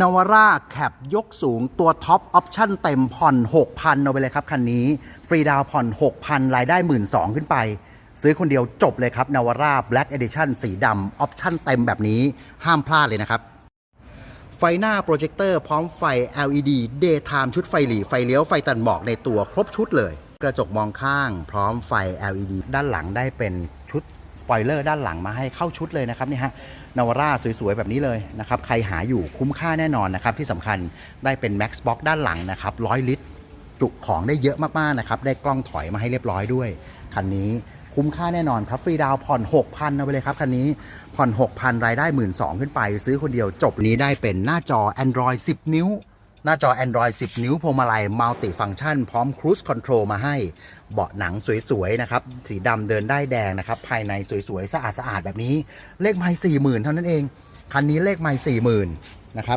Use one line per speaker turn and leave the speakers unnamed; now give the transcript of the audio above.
นวร่าแคปยกสูงตัวท็อปออปชั่นเต็มผ่อน 6,000 เอาไปเลยครับ คันนี้ ฟรีดาวผ่อน 6,000 รายได้ 12,000ขึ้นไป ซื้อคนเดียวจบเลยครับนวาร่า Black Edition สีดำออปชั่นเต็มแบบนี้ห้ามพลาดเลยนะครับ ไฟหน้าโปรเจคเตอร์พร้อมไฟ LED Daytime ชุดไฟหลีไฟเลี้ยวไฟตัดหมอกในตัวครบชุดเลย กระจกมองข้าง พร้อมไฟ LED ด้านหลังได้เป็นชุด สปอยเลอร์ด้านหลังมาให้เข้าชุดเลยนะครับนี่ฮะนาวาร่าสวยๆ แบบนี้เลยนะครับใครหาอยู่คุ้มค่าแน่นอนนะครับที่สำคัญได้เป็น Max Box ด้านหลังนะครับ100ลิตรจุของได้เยอะมากๆนะครับได้กล้องถอยมาให้เรียบร้อยด้วย คันนี้คุ้มค่าแน่นอนครับฟรีดาวผ่อน 6,000เอาไปเลยครับคันนี้ผ่อน 6,000 รายได้ 12,000 ขึ้นไป ซื้อคนเดียวจบนี้ได้เป็นหน้าจอ Android 10 นิ้ว น้าจอ Android 10 นิ้วพวงมาลัยมัลติฟังชันพร้อม Cruise Control มาให้เบาะหนังสวยๆนะครับ สีดำเดินได้แดงนะครับ ภายในสวยๆ สะอาดๆ แบบนี้ เลขไมล์40,000เท่านั้นเอง คันนี้เลขไมล์40,000นะครับ